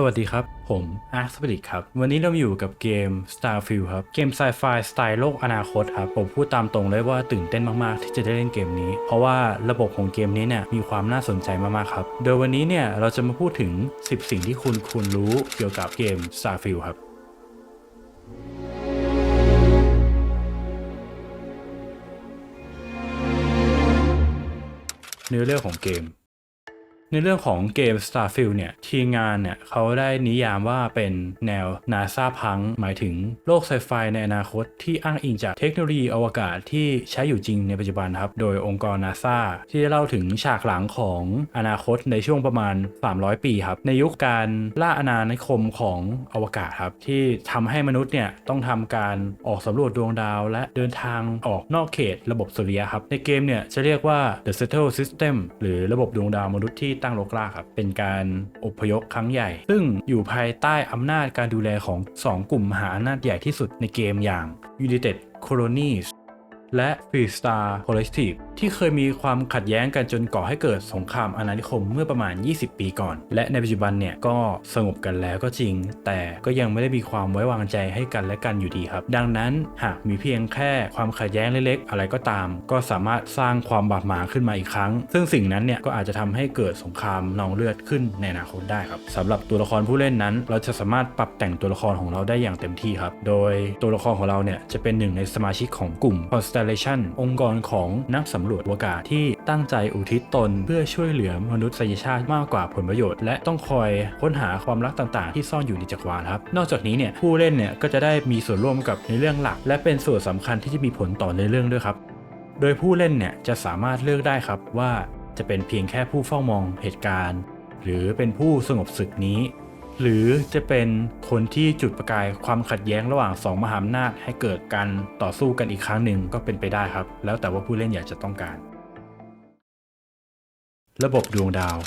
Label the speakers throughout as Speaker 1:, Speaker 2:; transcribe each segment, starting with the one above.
Speaker 1: สวัสดีครับ ผมอาร์คสปริตครับ วันนี้เราอยู่กับเกม Starfield ครับ เกมไซไฟสไตล์โลกอนาคตครับ ผมพูดตามตรงเลยว่าตื่นเต้นมาก ๆ ที่จะได้เล่นเกมนี้ เพราะว่าระบบของเกมนี้เนี่ยมีความน่าสนใจมาก ๆ ครับ โดยวันนี้เนี่ยเราจะมาพูดถึง 10 สิ่งที่คุณควรรู้เกี่ยวกับเกม Starfield ครับเนื้อเรื่องของเกม ในเรื่องของเกม Starfield เนี่ยทีมงานเนี่ยเขาได้นิยามว่าเป็นแนว NASA พัง หมายถึงโลกไซไฟในอนาคตที่อ้างอิงจากเทคโนโลยีอวกาศที่ใช้อยู่จริงในปัจจุบันครับ โดยองค์กร NASA ที่ได้เล่าถึงฉากหลังของอนาคตในช่วงประมาณ 300 ปีครับ ในยุคการล่าอาณานิคมของอวกาศครับ ที่ทำให้มนุษย์เนี่ยต้องทำการออกสำรวจดวงดาว และเดินทางออกนอกเขตระบบสุริยะครับในเกมเนี่ยจะเรียกว่า The Settle System หรือระบบดวงดาวมนุษย์ที่ตั้งรกรากครับ เป็นการอพยพครั้งใหญ่ ซึ่งอยู่ภายใต้อำนาจการดูแลของ 2 กลุ่มมหาอำนาจใหญ่ที่สุดในเกมอย่าง United Colonies และ Free Star Collective ที่เคยมีความขัดแย้งกันจนก่อให้เกิดสงครามอาณานิคมเมื่อประมาณ 20 ปีก่อน และในปัจจุบันเนี่ยก็สงบกันแล้วก็จริง แต่ก็ยังไม่ได้มีความไว้วางใจให้กันและกันอยู่ดีครับ ดังนั้นหากมีเพียงแค่ความขัดแย้งเล็กๆ อะไรก็ตาม ก็สามารถสร้างความบาดหมางขึ้นมาอีกครั้ง ซึ่งสิ่งนั้นเนี่ยก็อาจจะทำให้เกิดสงครามนองเลือดขึ้นในอนาคตได้ครับสำหรับตัวละครผู้เล่นนั้น เราจะสามารถปรับแต่งตัวละครของเราได้อย่างเต็มที่ครับ โดยตัวละครของเราเนี่ยจะเป็นหนึ่งในสมาชิกของกลุ่ม Constellation องค์กรของนักสำรวจอวกาศที่ตั้งใจอุทิศตน เพื่อช่วยเหลือมนุษยชาติมากกว่าผลประโยชน์ และต้องคอยค้นหาความรักต่างๆ ที่ซ่อนอยู่ในจักรวาลครับ นอกจากนี้เนี่ยผู้เล่นเนี่ยก็จะได้มีส่วนร่วมกับในเรื่องหลัก และเป็นส่วนสำคัญที่จะมีผลต่อในเรื่องด้วยครับ โดยผู้เล่นเนี่ยจะสามารถเลือกได้ครับว่าจะเป็นเพียงแค่ผู้เฝ้ามองเหตุการณ์ หรือเป็นผู้สงบศึกนี้ หรือจะเป็นคนที่จุดประกายความขัดแย้งระหว่างสองมหาอำนาจให้เกิดการต่อสู้กันอีกครั้งหนึ่งก็เป็นไปได้ครับ แล้วแต่ว่าผู้เล่นอยากจะต้องการ ระบบดวงดาว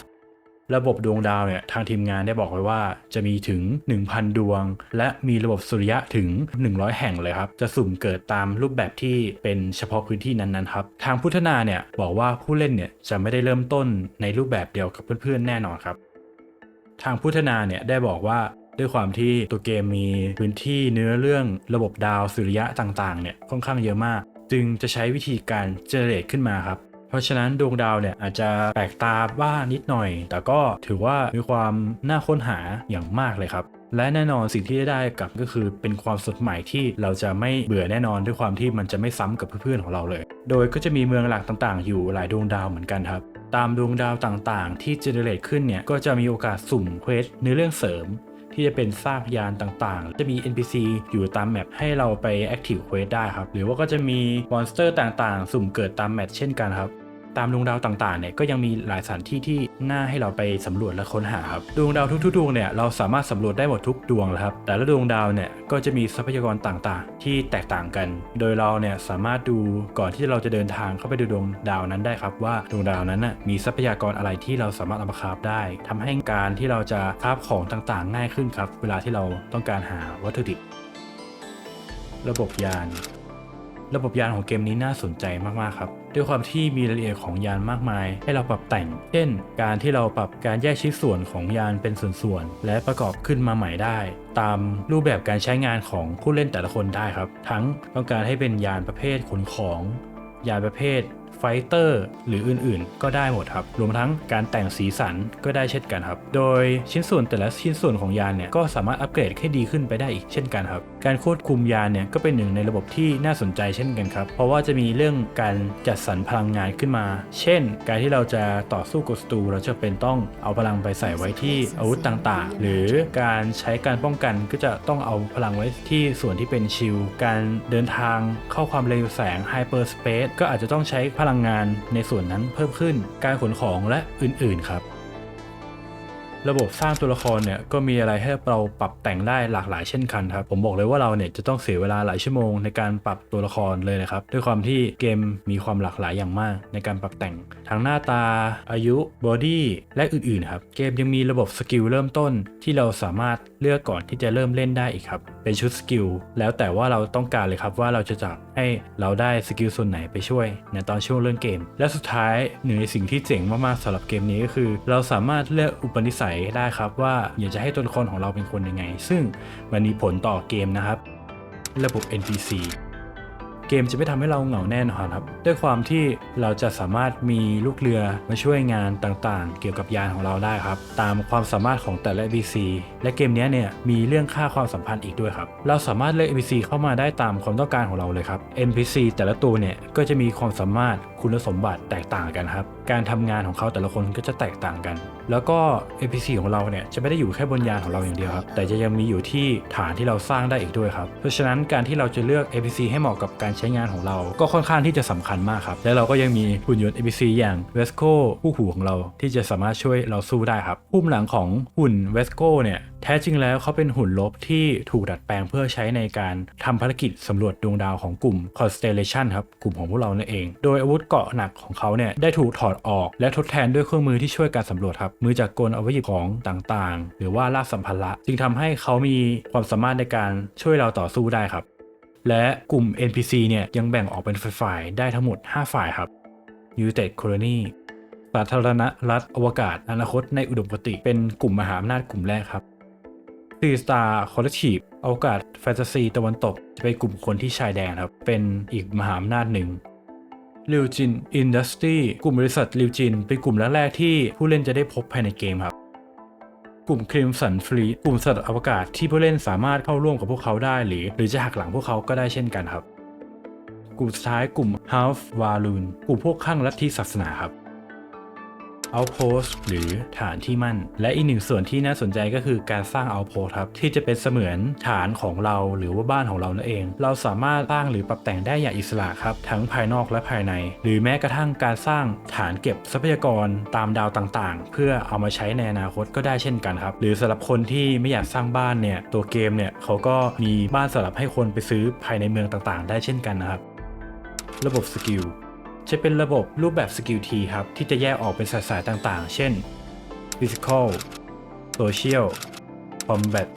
Speaker 1: ระบบดวงดาวเนี่ยทางทีมงานได้บอกไว้ว่าจะมีถึง 1,000 ดวง และมีระบบสุริยะถึง 100 แห่งเลยครับ จะสุ่มเกิดตามรูปแบบที่เป็นเฉพาะพื้นที่นั้นๆครับทางพุทธนาเนี่ยบอกว่าผู้เล่นเนี่ยจะไม่ได้เริ่มต้นในรูปแบบเดียวกับเพื่อนๆแน่นอนครับ ทางพุทธนาเนี่ยได้บอกว่าด้วยความที่ตัวเกมมีพื้นที่เนื้อเรื่องระบบดาวสุริยะต่างๆเนี่ยค่อนข้างเยอะมาก จึงจะใช้วิธีการเจเนเรตขึ้นมาครับ เพราะฉะนั้นดวงดาวเนี่ยอาจจะแปลกตาบ้างนิดหน่อย แต่ก็ถือว่ามีความน่าค้นหาอย่างมากเลยครับ และแน่นอนสิ่งที่ได้กลับก็คือเป็นความสดใหม่ที่เราจะไม่เบื่อแน่นอนด้วยความที่มันจะไม่ซ้ำกับเพื่อนๆของเราเลย โดยก็จะมีเมืองหลักต่างๆ อยู่หลายดวงดาวเหมือนกันครับ ตามดวงดาวต่างๆ ที่เจเนเรตขึ้นเนี่ยก็จะมีโอกาสสุ่มเควสในเรื่องเสริม ที่จะเป็นซากยานต่างๆ จะมี NPC อยู่ตามแมปให้เราไป Active Quest ได้ครับ หรือว่าก็จะมีมอนสเตอร์ต่างๆ สุ่มเกิดตามแมปเช่นกันครับ ตามดวงดาวต่างๆเนี่ยก็ยังมีหลายสถานที่ที่น่าให้เราไปสำรวจและค้นหาครับดวงดาวทุกๆดวงเนี่ยเราสามารถสำรวจได้หมดทุกดวงเลยครับ แต่ละดวงดาวเนี่ยก็จะมีทรัพยากรต่างๆ ที่แตกต่างกัน โดยเราเนี่ยสามารถดูก่อนที่เราจะเดินทางเข้าไปดูดวงดาวนั้นได้ครับ ว่าดวงดาวนั้นน่ะมีทรัพยากรอะไรที่เราสามารถเอามาคราฟได้ทำให้การที่เราจะคราฟของต่างๆ ง่ายขึ้นครับ เวลาที่เราต้องการหาวัตถุดิบ ระบบยาน ระบบยานของเกมนี้น่าสนใจมากๆครับ ด้วยความที่มีรายละเอียดของยานมากมาย ให้เราปรับแต่ง เช่น การที่เราปรับการแยกชิ้นส่วนของยานเป็นส่วนๆ และประกอบขึ้นมาใหม่ได้ ตามรูปแบบการใช้งานของผู้เล่นแต่ละคนได้ครับ ทั้งต้องการให้เป็นยานประเภทขนของ ยานประเภท ไฟเตอร์หรืออื่นๆ ก็ได้หมดครับ รวมทั้งการแต่งสีสันก็ได้เช่นกันครับ โดยชิ้นส่วนแต่ละชิ้นส่วนของยานเนี่ยก็สามารถอัปเกรดให้ดีขึ้นไปได้อีกเช่นกันครับ การควบคุมยานเนี่ยก็เป็นหนึ่งในระบบที่น่าสนใจเช่นกันครับ เพราะว่าจะมีเรื่องการจัดสรรพลังงานขึ้นมา เช่น การที่เราจะต่อสู้กับศัตรูเราจะเป็นต้องเอาพลังไปใส่ไว้ที่อาวุธต่างๆ หรือการใช้การป้องกันก็จะต้องเอาพลังไว้ที่ส่วนที่เป็นชิลการเดินทางเข้าความเร็วแสงไฮเปอร์สเปซก็อาจจะต้องใช้พพลังงานในส่วนนั้นเพิ่มขึ้นการขนของและอื่นๆครับ ระบบสร้างตัวละครเนี่ยก็มีอะไรให้เราปรับแต่งได้หลากหลายเช่นกันครับ ผมบอกเลยว่าเราเนี่ยจะต้องเสียเวลาหลายชั่วโมงในการปรับตัวละครเลยนะครับ ด้วยความที่เกมมีความหลากหลายอย่างมาก ในการปรับแต่งทั้งหน้าตา อายุบอดี้และอื่นๆครับเกมยังมีระบบสกิลเริ่มต้นที่เราสามารถเลือกก่อนที่จะเริ่มเล่นได้อีกครับ เป็นชุดสกิลแล้วแต่ว่าเราต้องการเลยครับว่าเราจะจับให้เราได้สกิลส่วนไหนไปช่วยในตอนช่วงเริ่มเกม และสุดท้ายหนึ่งในสิ่งที่เจ๋งมากๆสำหรับเกมนี้ก็คือ เราสามารถเลือกอุปนิสัยยได้ครับว่าอยากจะให้ตัวละครของเราเป็นคนยังไง ซึ่งมันมีผลต่อเกมนะครับ ระบบ NPC เกมจะไม่ทำให้เราเหงาแน่นอนครับ ด้วยความที่เราจะสามารถมีลูกเรือมาช่วยงานต่างๆ เกี่ยวกับยานของเราได้ครับ ตามความสามารถของแต่ละ NPC และเกมนี้เนี่ยมีเรื่องค่าความสัมพันธ์อีกด้วยครับ เราสามารถเลือก NPC เข้ามาได้ตามความต้องการของเราเลยครับ NPC แต่ละตัวเนี่ยก็จะมีความสามารถ คุณสมบัติแตกต่างกันครับ การทำงานของเขาแต่ละคนก็จะแตกต่างกัน แล้วก็ NPC ของเราเนี่ยจะไม่ได้อยู่แค่บนยานของเราอย่างเดียวครับ แต่จะยังมีอยู่ที่ฐานที่เราสร้างได้อีกด้วยครับ เพราะฉะนั้นการที่เราจะเลือก NPC ให้เหมาะกับการใช้งานของเรา ก็ค่อนข้างที่จะสำคัญมากครับ และเราก็ยังมีหุ่นยนต์ NPC อย่าง Vesco คู่หูของเราที่จะสามารถช่วยเราสู้ได้ครับปุ่มหลังของหุ่น Vesco เนี่ย แท้จริงแล้วเขาเป็นหุ่นลบที่ถูกดัดแปลงเพื่อใช้ในการทำภารกิจสำรวจดวงดาวของกลุ่ม Constellation ครับ กลุ่มของพวกเรานั่นเอง โดยอาวุธเกาะหนักของเขาเนี่ยได้ถูกถอดออก และทดแทนด้วยเครื่องมือที่ช่วยการสำรวจครับ มือจากกลเอาไว้หยิบของต่างๆ หรือว่าลากสัมภาระจึงทำให้เขามีความสามารถในการช่วยเราต่อสู้ได้ครับ และกลุ่ม NPC เนี่ยยังแบ่งออกเป็นฝ่ายได้ทั้งหมด 5 ฝ่ายครับ United Colony สาธารณรัฐอวกาศอนาคตในอุดมคติ เป็นกลุ่มมหาอำนาจกลุ่มแรกครับ คอลเลกทีฟอกาศแฟนตาซีตะวันตกจะเป็นกลุ่มคนที่ชายแดนครับ เป็นอีกมหาอำนาจหนึ่งลิวจินอินดัสทรีกลุ่มบริษัทลิวจิน เป็นกลุ่มแรกๆที่ผู้เล่นจะได้พบภายในเกมครับ กลุ่มครีมสันฟลีกลุ่มสัตว์อวกาศที่ผู้เล่นสามารถเข้าร่วมกับพวกเขาได้หรือ หรือจะหักหลังพวกเขาก็ได้เช่นกันครับ กลุ่มสุดท้ายกลุ่ม Half w a l o o n กลุ่มพวกข้างลัทธิศาสนาครับ Outpost หรือฐานที่มั่น และอีกหนึ่งส่วนที่น่าสนใจก็คือการสร้าง Outpost ครับที่จะเป็นเสมือนฐานของเราหรือว่าบ้านของเรานั่นเอง เราสามารถสร้างหรือปรับแต่งได้อย่างอิสระครับ ทั้งภายนอกและภายใน หรือแม้กระทั่งการสร้างฐานเก็บทรัพยากรตามดาวต่างๆ เพื่อเอามาใช้ในอนาคตก็ได้เช่นกันครับ หรือสำหรับคนที่ไม่อยากสร้างบ้านเนี่ยตัวเกมเนี่ยเขาก็มีบ้านสำหรับให้คนไปซื้อภายในเมืองต่างๆ ได้เช่นกันนะครับ ระบบสกิล จะเป็นระบบรูปแบบสกิลทีครับ ที่จะแยกออกเป็นสายๆต่างๆ เช่น Physical Social Combat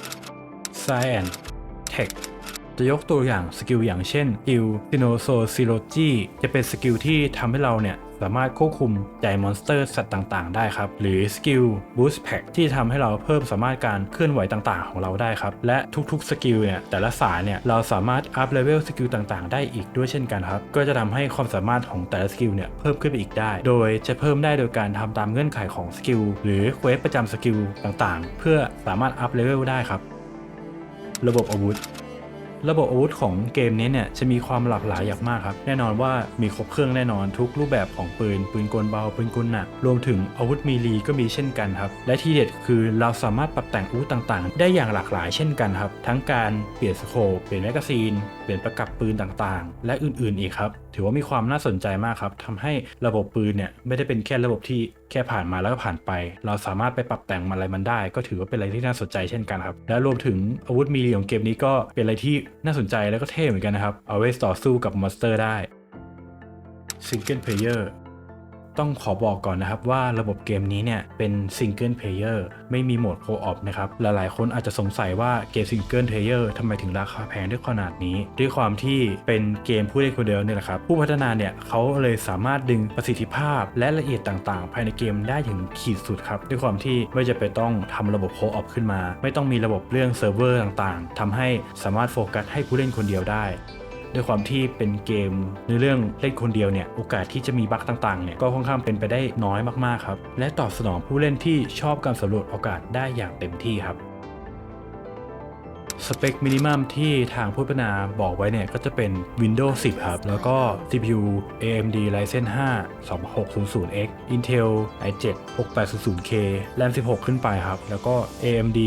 Speaker 1: Science Tech จะยกตัวอย่างสกิลอย่างเช่นสกิล s i n o s o c i l o g y จะเป็นสกิลที่ทำให้เราเนี่ย สามารถควบคุมใจมอนสเตอร์สัตว์ต่างๆ ได้ครับ หรือสกิล Boost Pack ที่ทำให้เราเพิ่มสามารถการเคลื่อนไหวต่างๆ ของเราได้ครับ และทุกๆสกิลเนี่ยแต่ละสายเนี่ยเราสามารถอัพเลเวลสกิลต่างๆ ได้อีกด้วยเช่นกันครับ ก็จะทำให้ความสามารถของแต่ละสกิลเนี่ยเพิ่มขึ้นไปอีกได้ โดยจะเพิ่มได้โดยการทำตามเงื่อนไขของสกิลหรือเควสประจำสกิลต่างๆ เพื่อสามารถอัพเลเวลได้ครับ ระบบอาวุธ ระบบอาวุธของเกมนี้เนี่ยจะมีความหลากหลายอย่างมากครับ แน่นอนว่ามีครบเครื่องแน่นอนทุกรูปแบบของปืน ปืนกลเบา ปืนกลหนัก รวมถึงอาวุธมีลีก็มีเช่นกันครับ และที่เด็ดคือเราสามารถปรับแต่งอาวุธต่างๆ ได้อย่างหลากหลายเช่นกันครับ ทั้งการเปลี่ยนสโคปเปลี่ยนแมกกาซีน เปลี่ยนประกับปืนต่างๆ และอื่นๆอีกครับ ถือว่ามีความน่าสนใจมากครับทำให้ระบบปืนเนี่ยไม่ได้เป็นแค่ระบบที่แค่ผ่านมาแล้วก็ผ่านไป เราสามารถไปปรับแต่งมันอะไรมันได้ ก็ถือว่าเป็นอะไรที่น่าสนใจเช่นกันครับ และรวมถึงอาวุธมีลีของเกมนี้ก็เป็นอะไรที่น่าสนใจแล้วก็เท่เหมือนกันนะครับ เอาไว้ต่อสู้กับมอนสเตอร์ได้ Single Player ต้องขอบอกก่อนนะครับว่าระบบเกมนี้เนี่ยเป็นซิงเกิลเพลเยอร์ไม่มีโหมดโคออปนะครับ หลายๆ คนอาจจะสงสัยว่าเกมซิงเกิลเพลเยอร์ทำไมถึงราคาแพงด้วยขนาดนี้ ด้วยความที่เป็นเกมผู้เล่นคนเดียวเนี่ยแหละครับ ผู้พัฒนาเนี่ยเขาเลยสามารถดึงประสิทธิภาพและละเอียดต่างๆ ภายในเกมได้ถึงขีดสุดครับ ด้วยความที่ไม่จะไปนต้องทำระบบโคออปขึ้นมา ไม่ต้องมีระบบเรื่องเซิร์ฟเวอร์ต่างๆทำให้สามารถโฟกัสให้ผู้เล่นคนเดียวได้ ด้วยความที่เป็นเกมในเรื่องเล่นคนเดียวเนี่ยโอกาสที่จะมีบั๊กต่างๆเนี่ยก็ค่อนข้างเป็นไปได้น้อยมากๆครับและตอบสนองผู้เล่นที่ชอบการสำรวจโอกาสได้อย่างเต็มที่ครับ สเปคมินิมัมที่ทางผู้พัฒนาบอกไว้เนี่ยก็จะเป็น Windows 10 ครับ แล้วก็ CPU AMD Ryzen 5 2600X Intel i7 6800K RAM 16 ขึ้นไปครับ แล้วก็ AMD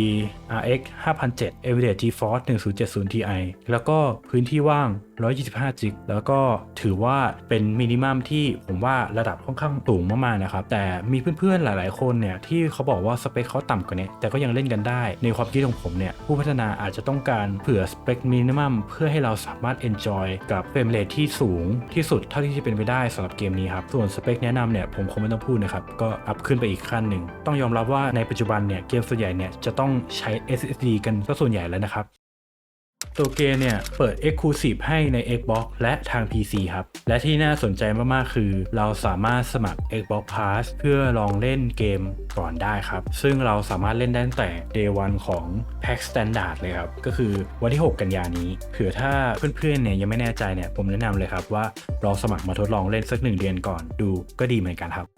Speaker 1: RX 5007 NVIDIA GeForce 1070 Ti แล้วก็พื้นที่ว่าง 125จิกแล้วก็ถือว่าเป็นมินิมัมที่ผมว่าระดับค่อนข้างสูงมากๆนะครับ แต่มีเพื่อนๆหลายๆคนเนี่ยที่เขาบอกว่าสเปคเขาต่ำกว่านี้แต่ก็ยังเล่นกันได้ ในความคิดของผมเนี่ยผู้พัฒนาอาจจะจะต้องการเผื่อสเปคมินิมัมเพื่อให้เราสามารถ enjoy กับเฟรมเรทที่สูงที่สุดเท่าที่จะเป็นไปได้สำหรับเกมนี้ครับ ส่วนสเปคแนะนำเนี่ยผมคงไม่ต้องพูดนะครับ ก็อัพขึ้นไปอีกขั้นหนึ่ง ต้องยอมรับว่าในปัจจุบันเนี่ยเกมส่วนใหญ่เนี่ยจะต้องใช้ SSD กันซะส่วนใหญ่แล้วนะครับ ตัวเกมเนี่ยเปิด Exclusive ให้ใน Xbox และทาง PC ครับ และที่น่าสนใจมาก ๆ คือ เราสามารถสมัคร Xbox Pass เพื่อลองเล่นเกมก่อนได้ครับ ซึ่งเราสามารถเล่นได้ตั้งแต่ Day 1 ของ Pack Standard เลยครับ ก็คือวันที่ 6 กันยานี้เผื่อถ้าเพื่อน ๆ เนี่ยยังไม่แน่ใจเนี่ยผมแนะนำเลยครับว่าลองสมัครมาทดลองเล่นสักหนึ่งเดือนก่อนดูก็ดีเหมือนกันครับ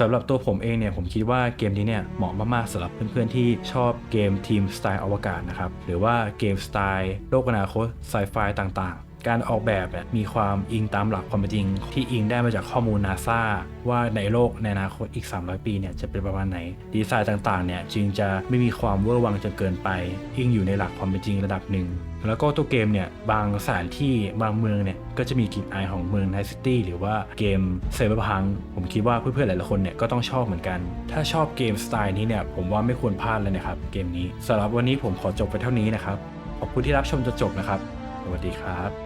Speaker 1: สำหรับตัวผมเองเนี่ยผมคิดว่าเกมนี้เนี่ยเหมาะมากๆสำหรับเพื่อนๆที่ชอบเกมทีมสไตล์อวกาศนะครับหรือว่าเกมสไตล์โลกอนาคตไซไฟต่างๆ การออกแบบมีความอิงตามหลักความเป็นจริง ที่อิงได้มาจากข้อมูลนาซาว่าในโลกในอนาคตอีก 300 ปีเนี่ยจะเป็นประมาณไหน ดีไซน์ต่างๆเนี่ยจึงจะไม่มีความเวอร์วังจนเกินไป อิงอยู่ในหลักความเป็นจริงระดับหนึ่ง แล้วก็ตัวเกมเนี่ยบางสถานที่บางเมืองเนี่ยก็จะมีกลิ่นอายของเมืองไนซิตี้หรือว่าเกมเซเบอร์พังผมคิดว่าเพื่อนๆหลายๆคนเนี่ยก็ต้องชอบเหมือนกัน ถ้าชอบเกมสไตล์นี้เนี่ยผมว่าไม่ควรพลาดเลยนะครับเกมนี้สำหรับวันนี้ผมขอจบไปเท่านี้นะครับขอบคุณที่รับชมจนจบนะครับ สวัสดีครับ